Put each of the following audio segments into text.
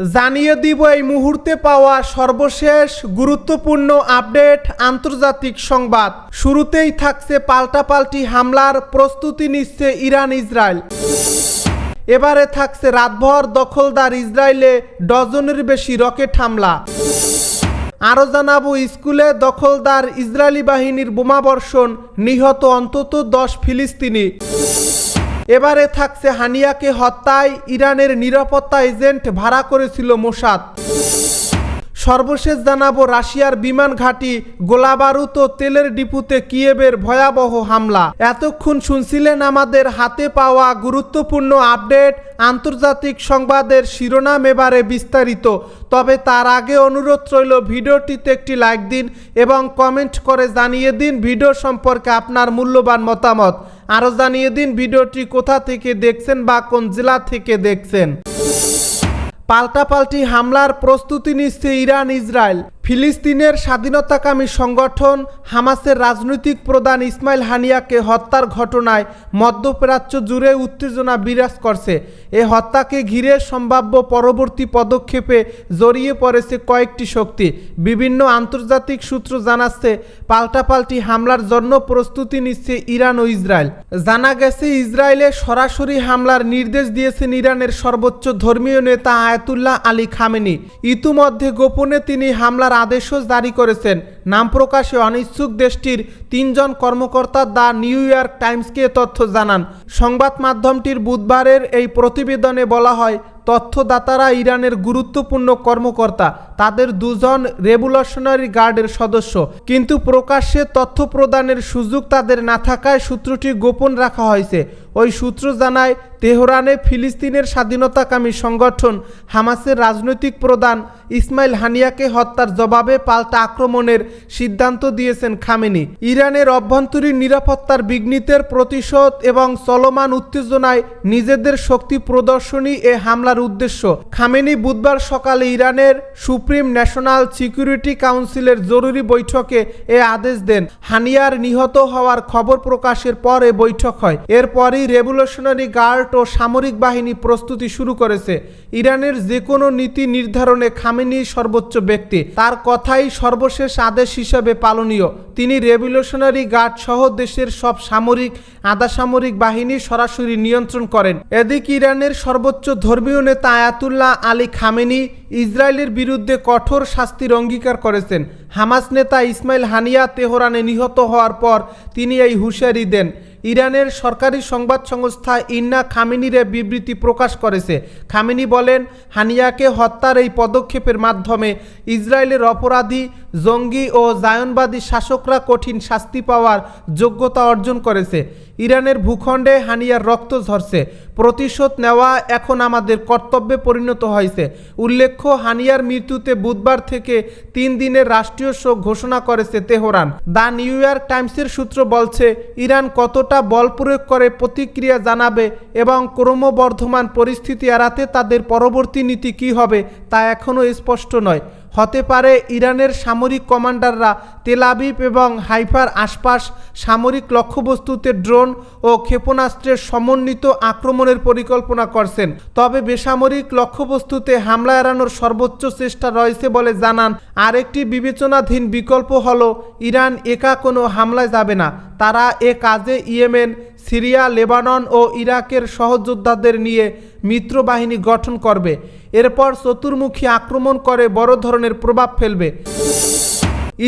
জানিয়ে দিব এই মুহূর্তে পাওয়া সর্বশেষ গুরুত্বপূর্ণ আপডেট আন্তর্জাতিক সংবাদ। শুরুতেই থাকছে পাল্টাপাল্টি হামলার প্রস্তুতি নিচ্ছে ইরান ইসরায়েল। এবারে থাকছে রাতভর দখলদার ইসরায়েলে ডজনের বেশি রকেট হামলা। আরও জানাব, স্কুলে দখলদার ইসরায়েলি বাহিনীর বোমাবর্ষণ নিহত অন্তত দশ ফিলিস্তিনি। এবারে থাকছে হানিয়াকে হত্যায় ইরানের নিরাপত্তা এজেন্ট ভাড়া করেছিল মোসাদ। সর্বশেষ জানাব রাশিয়ার বিমান ঘাঁটি গোলাবারুদ ও তেলের ডিপুতে কিয়েবের ভয়াবহ হামলা। এতক্ষণ শুনছিলেন আমাদের হাতে পাওয়া গুরুত্বপূর্ণ আপডেট, আন্তর্জাতিক সংবাদের শিরোনাম এবারে বিস্তারিত। তবে তার আগে অনুরোধ রইল ভিডিওটিতে একটি লাইক দিন এবং কমেন্ট করে জানিয়ে দিন ভিডিও সম্পর্কে আপনার মূল্যবান মতামত। আরও জানিয়ে দিন ভিডিওটি কোথা থেকে দেখছেন বা কোন জেলা থেকে দেখছেন। পাল্টাপাল্টি হামলার প্রস্তুতি নিচ্ছে ইরান ইসরায়েল ফিলিস্তিনের স্বাধীনতাকামী সংগঠন হামাসের রাজনৈতিক প্রধান ইসমাইল হানিয়াকে হত্যার ঘটনায় মধ্যপ্রাচ্য জুড়ে উত্তেজনা বিরাজ করছে। এ হত্যাকে ঘিরে সম্ভাব্য পরবর্তী পদক্ষেপে জড়িয়ে পড়েছে কয়েকটি শক্তি। বিভিন্ন আন্তর্জাতিক সূত্র জানাচ্ছে, পাল্টাপাল্টি হামলার জন্য প্রস্তুতি নিচ্ছে ইরান ও ইসরায়েল জানা গেছে ইসরায়েলে সরাসরি হামলার নির্দেশ দিয়েছেন ইরানের সর্বোচ্চ ধর্মীয় নেতা আয়াতুল্লাহ আলী খামেনি। ইতিমধ্যে গোপনে তিনি হামলার আদেশও জারি করেছেন। নাম প্রকাশে অনিচ্ছুক দেশটির তিনজন কর্মকর্তা দ্য নিউ ইয়র্ক টাইমসকে তথ্য জানান। সংবাদ মাধ্যমটির বুধবারের এই প্রতিবেদনে বলা হয়, তথ্যদাতারা ইরানের গুরুত্বপূর্ণ কর্মকর্তা। তাদের দুজন রেভুলেশনারি গার্ডের সদস্য। কিন্তু প্রকাশ্যে তথ্য প্রদানের সুযোগ তাদের না থাকায় সূত্রটি গোপন রাখা হয়েছে। ওই সূত্র জানায়, তেহরানে ফিলিস্তিনের স্বাধীনতাকামী সংগঠন হামাসের রাজনৈতিক প্রধান ইসমাইল হানিয়াকে হত্যার জবাবে পাল্টা আক্রমণের সিদ্ধান্ত দিয়েছেন খামেনি। ইরানের অভ্যন্তরীণ নিরাপত্তার বিঘ্নিতের প্রতিশোধ এবং চলমান উত্তেজনায় নিজেদের শক্তি প্রদর্শনী এ হামলার উদ্দেশ্য। খামেনি বুধবার সকালে ইরানের সুপ্রিম ন্যাশনাল সিকিউরিটি কাউন্সিলের জরুরি বৈঠকে এ আদেশ দেন। হানিয়ার নিহত হওয়ার খবর প্রকাশের পর এ বৈঠক হয়। এরপরই রেভলিউশনারি গার্ড ও সামরিক বাহিনী প্রস্তুতি শুরু করেছে। ইরানের যে কোনো নীতি নির্ধারণে খামেনি সর্বোচ্চ ব্যক্তি। তার কথাই সর্বশেষ আদেশ হিসেবে পালনীয়। তিনি রেভলিউশনারি গার্ড সহ দেশের সব সামরিক আধা সামরিক বাহিনী সরাসরি নিয়ন্ত্রণ করেন। এদিক ইরানের সর্বোচ্চ ধর্মীয় নেতা আয়াতুল্লাহ আলী খামেনি ইসরায়েলের বিরুদ্ধে কঠোর শাস্তির অঙ্গীকার করেছেন। হামাস নেতা ইসমাইল হানিয়া তেহরানে নিহত হওয়ার পর তিনি এই হুঁশিয়ারি দেন। ইরানের সরকারি সংবাদ সংস্থা ইন্না খামিনিরে বিবৃতি প্রকাশ করেছে। খামিনি বলেন, হানিয়াকে হত্যার এই পদক্ষেপের মাধ্যমে ইসরায়েলের অপরাধী জঙ্গি ও জায়নবাদী শাসকরা কঠিন শাস্তি পাওয়ার যোগ্যতা অর্জন করেছে। ইরানের ভূখণ্ডে হানিয়ার রক্ত ঝরছে। প্রতিশোধ নেওয়া এখন আমাদের কর্তব্যে পরিণত হয়েছে। উল্লেখ্য, হানিয়ার মৃত্যুতে বুধবার থেকে তিন দিনের রাষ্ট্রীয় শোক ঘোষণা করেছে তেহরান। দ্য নিউ ইয়র্ক টাইমসের সূত্র বলছে, ইরান কতটা বল প্রয়োগ করে প্রতিক্রিয়া জানাবে এবং ক্রমবর্ধমান পরিস্থিতি এড়াতে তাদের পরবর্তী নীতি কী হবে তা এখনও স্পষ্ট নয়। হতে পারে ইরানের সামরিক কমান্ডাররা তেলাবিব এবং হাইফার আশপাশ সামরিক লক্ষ্যবস্তুতে ড্রোন ও ক্ষেপণাস্ত্রের সমন্বিত আক্রমণের পরিকল্পনা করছেন। তবে বেসামরিক লক্ষ্যবস্তুতে হামলা এড়ানোর সর্বোচ্চ চেষ্টা রয়েছে বলে জানান। আরেকটি বিবেচনাধীন বিকল্প হল, ইরান একা কোনো হামলায় যাবে না। তারা এ কাজে ইয়েমেন সিরিয়া, লেবানন ও ইরাকের সহযোদ্ধাদের নিয়ে মিত্রবাহিনী গঠন করবে। এরপর চতুর্মুখী আক্রমণ করে বড় ধরনের প্রভাব ফেলবে।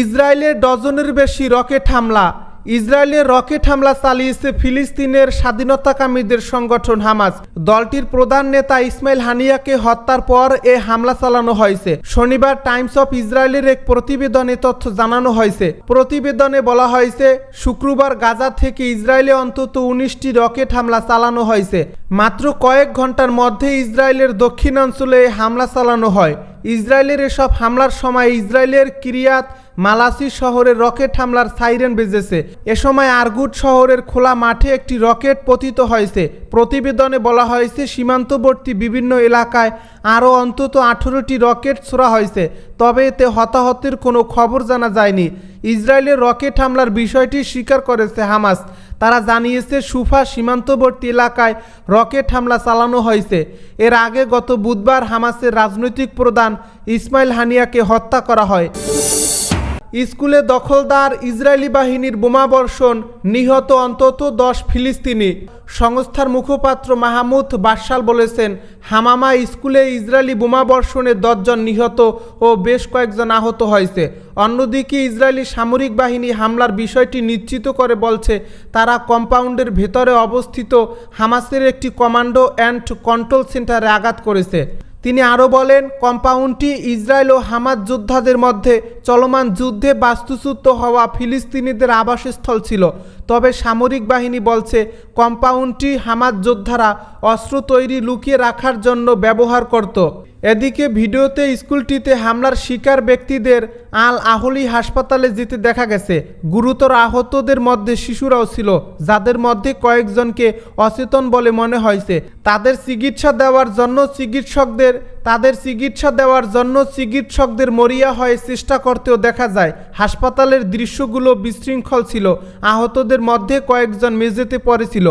ইসরায়েলের ডজনের বেশি রকেট হামলা। ইসরায়েলের রকেট হামলা চালিয়েছে ফিলিস্তিনের স্বাধীনতাকামীদের সংগঠন হামাস। দলটির প্রধান নেতা ইসমাইল হানিয়াকে হত্যার পর এ হামলা চালানো হয়েছে। শনিবার টাইমস অফ ইসরায়েলের এক প্রতিবেদনে তথ্য জানানো হয়েছে। প্রতিবেদনে বলা হয়েছে, শুক্রবার গাজা থেকে ইসরায়েলে অন্তত উনিশটি রকেট হামলা চালানো হয়েছে। মাত্র কয়েক ঘণ্টার মধ্যে ইসরায়েলের দক্ষিণাঞ্চলে হামলা চালানো হয়। ইসরায়েলের এসব হামলার সময় ইসরায়েলের কিরিয়াত মালাসি শহরে রকেট হামলার সাইরেন বেজেছে। এ সময় আরগুট শহরের খোলা মাঠে একটি রকেট পতিত হয়েছে। প্রতিবেদনে বলা হয়েছে, সীমান্তবর্তী বিভিন্ন এলাকায় আরও অন্তত আঠেরোটি রকেট ছোড়া হয়েছে, তবে এতে হতাহতের কোনো খবর জানা যায়নি। ইসরায়েলের রকেট হামলার বিষয়টি স্বীকার করেছে হামাস। তারা জানিয়েছে, সুফা সীমান্তবর্তী এলাকায় রকেট হামলা চালানো হয়েছে। এর আগে গত বুধবার হামাসের রাজনৈতিক প্রধান ইসমাইল হানিয়াকে হত্যা করা হয়। স্কুলে দখলদার ইসরায়েলি বাহিনীর বোমাবর্ষণ নিহত অন্তত দশ ফিলিস্তিনি। সংস্থার মুখপাত্র মাহমুদ বাসাল বলেছেন, হামামা স্কুলে ইসরায়েলি বোমাবর্ষণে দশজন নিহত ও বেশ কয়েকজন আহত হয়েছে। অন্যদিকে ইসরায়েলি সামরিক বাহিনী হামলার বিষয়টি নিশ্চিত করে বলছে, তারা কম্পাউন্ডের ভেতরে অবস্থিত হামাসের একটি কমান্ডো অ্যান্ড কন্ট্রোল সেন্টারে আঘাত করেছে। তিনি আরও বলেন, কম্পাউন্ডটি ইসরায়েল ও হামাদ যোদ্ধাদের মধ্যে চলমান যুদ্ধে বাস্তুচ্যুত হওয়া ফিলিস্তিনিদের আবাসস্থল ছিল। তবে সামরিক বাহিনী বলছে, কম্পাউন্ডটি হামাদ যোদ্ধারা অস্ত্র তৈরি লুকিয়ে রাখার জন্য ব্যবহার করত। এদিকে ভিডিওতে স্কুলটিতে হামলার শিকার ব্যক্তিদের আল আহলি হাসপাতালে যেতে দেখা গেছে। গুরুতর আহতদের মধ্যে শিশুরাও ছিল, যাদের মধ্যে কয়েকজনকে অচেতন বলে মনে হয়েছে। তাদের চিকিৎসা দেওয়ার জন্য চিকিৎসকদের তাদের চিকিৎসা দেওয়ার জন্য চিকিৎসকদের মরিয়া হয়ে চেষ্টা করতেও দেখা যায়। হাসপাতালের দৃশ্যগুলো বিশৃঙ্খল ছিল। আহতদের মধ্যে কয়েকজন মেঝেতে পড়েছিল।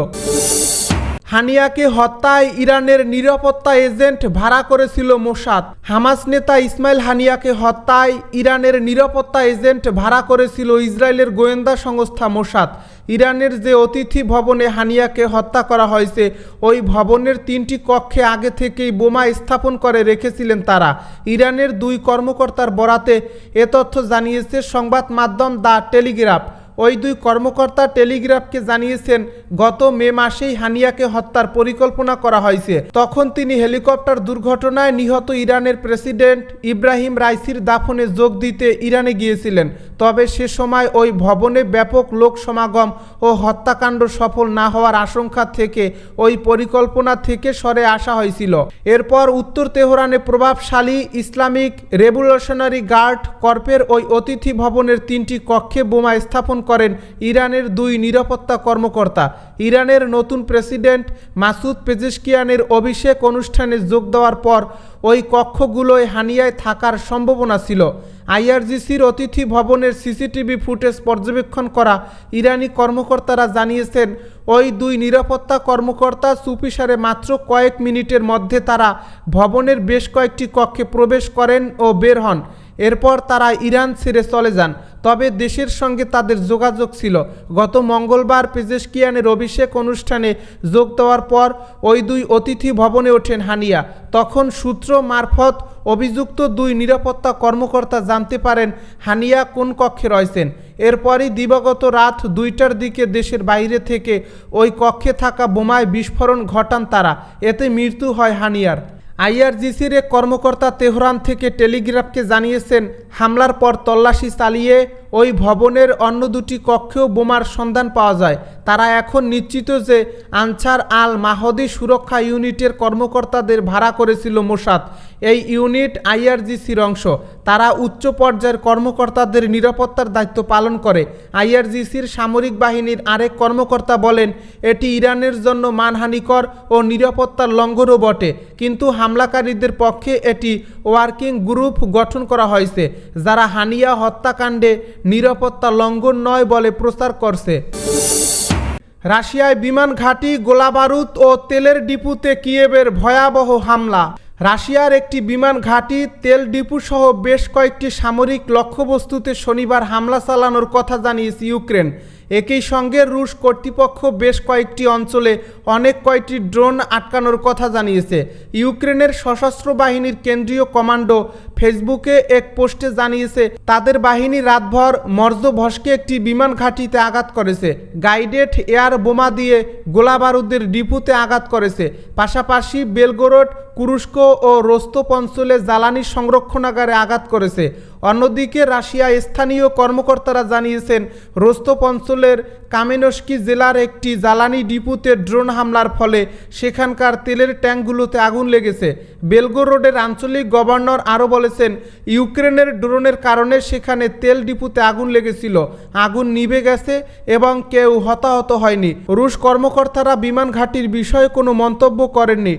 হানিয়াকে হত্যায় ইরানের নিরাপত্তা এজেন্ট ভাড়া করেছিল মোসাদ। হামাস নেতা ইসমাইল হানিয়াকে হত্যায় ইরানের নিরাপত্তা এজেন্ট ভাড়া করেছিল ইসরায়েলের গোয়েন্দা সংস্থা মোসাদ। ইরানের যে অতিথি ভবনে হানিয়াকে হত্যা করা হয়েছে, ওই ভবনের তিনটি কক্ষে আগে থেকেই বোমা স্থাপন করে রেখেছিলেন তারা। ইরানের দুই কর্মকর্তার বরাতে এ তথ্য জানিয়েছে সংবাদ মাধ্যম দ্য টেলিগ্রাফ। ওই দুই কর্মকর্তা টেলিগ্রাফকে জানিয়েছেন, গত মে মাসেই হানিয়াকে হত্যার পরিকল্পনা করা হয়েছে। তখন তিনি হেলিকপ্টার দুর্ঘটনায় নিহত ইরানের প্রেসিডেন্ট ইব্রাহিম রাইসির দাফনে যোগ দিতে ইরানে গিয়েছিলেন। তবে সে সময় ওই ভবনে ব্যাপক লোক সমাগম ও হত্যাকাণ্ড সফল না হওয়ার আশঙ্কা থেকে ওই পরিকল্পনা থেকে সরে আসা হয়েছিল। এরপর উত্তর তেহরানে প্রভাবশালী ইসলামিক রেভলিউশনারি গার্ড কর্পের ওই অতিথি ভবনের তিনটি কক্ষে বোমা স্থাপন করেন ইরানের দুই নিরাপত্তা কর্মকর্তা। ইরানের নতুন প্রেসিডেন্ট মাসুদ পেজেশকিয়ানের অভিষেক অনুষ্ঠানে যোগ দেওয়ার পর ওই কক্ষগুলোয় হানিয়ায় থাকার সম্ভাবনা ছিল। আইআরজিসির অতিথি ভবনের সিসিটিভি ফুটেজ পর্যবেক্ষণ করা ইরানি কর্মকর্তারা জানিয়েছেন, ওই দুই নিরাপত্তা কর্মকর্তা সুপিসারে মাত্র কয়েক মিনিটের মধ্যে তারা ভবনের বেশ কয়েকটি কক্ষে প্রবেশ করেন ও বের হন। এরপর তারা ইরান ছেড়ে চলে যান। তবে দেশের সঙ্গে তাদের যোগাযোগ ছিল। গত মঙ্গলবার পেজেশকিয়ানের অভিষেক অনুষ্ঠানে যোগ দেওয়ার পর ওই দুই অতিথি ভবনে ওঠেন হানিয়া। তখন সূত্র মারফত অভিযুক্ত দুই নিরাপত্তা কর্মকর্তা জানতে পারেন হানিয়া কোন কক্ষে রয়েছেন। এরপরই দিবাগত রাত দুইটার দিকে দেশের বাইরে থেকে ওই কক্ষে থাকা বোমায় বিস্ফোরণ ঘটান তারা। এতে মৃত্যু হয় হানিয়ার। আইআরজিসির এক কর্মকর্তা তেহরান থেকে টেলিগ্রাফকে জানিয়েছেন হামলার পর তল্লাশি চালিয়ে ওই ভবনের অন্য দুটি কক্ষেও বোমার সন্ধান পাওয়া যায়। তারা এখন নিশ্চিত যে আনসার আল মাহদি সুরক্ষা ইউনিটের কর্মকর্তাদের ভাড়া করেছিল মোসাদ। এই ইউনিট আইআরজিসির অংশ। তারা উচ্চ পর্যায়ের কর্মকর্তাদের নিরাপত্তার দায়িত্ব পালন করে। আইআরজিসির সামরিক বাহিনীর আরেক কর্মকর্তা বলেন, এটি ইরানের জন্য মানহানিকর ও নিরাপত্তার লঙ্ঘনও বটে। কিন্তু হামলাকারীদের পক্ষে এটি ওয়ার্কিং গ্রুপ গঠন করা হয়েছে। যারা হানিয়া হত্যাকাণ্ডে নিরাপত্তা লঙ্ঘন নয় বলে প্রচার করছে। রাশিয়ায় বিমান ঘাঁটি, গোলাবারুদ ও তেলের ডিপুতে কিয়েবের ভয়াবহ হামলা। রাশিয়ার একটি বিমান ঘাঁটি, তেল ডিপু সহ বেশ কয়েকটি সামরিক লক্ষ্যবস্তুতে শনিবার হামলা চালানোর কথা জানিয়েছে ইউক্রেন। একই সঙ্গে রুশ কর্তৃপক্ষ বেশ কয়েকটি অঞ্চলে অনেক কয়েকটি ড্রোন আটকানোর কথা জানিয়েছে। ইউক্রেনের সশস্ত্র বাহিনীর কেন্দ্রীয় কমান্ডো ফেসবুকে এক পোস্টে জানিয়েছে, তাদের বাহিনী রাতভর মর্জভস্কে একটি বিমান ঘাঁটিতে আঘাত করেছে। গাইডেড এয়ার বোমা দিয়ে গোলাবারুদের ডিপুতে আঘাত করেছে। পাশাপাশি বেলগোরড কুরুস্ক ও রোস্তপ অঞ্চলে জ্বালানি সংরক্ষণাগারে আঘাত করেছে। অন্যদিকে রাশিয়া স্থানীয় কর্মকর্তারা জানিয়েছেন রোস্তপ অঞ্চলের কামেনস্কি জেলার একটি জ্বালানি ডিপুতে ড্রোন হামলার ফলে সেখানকার তেলের ট্যাঙ্কগুলোতে আগুন লেগেছে। বেলগোরোডের আঞ্চলিক গভর্নর আরও বলেছেন ইউক্রেনের ড্রোনের কারণে সেখানে তেল ডিপুতে আগুন লেগেছিল। আগুন নিভে গেছে এবং কেউ হতাহত হয়নি। রুশ কর্মকর্তারা বিমান ঘাঁটির বিষয়ে কোনো মন্তব্য করেননি।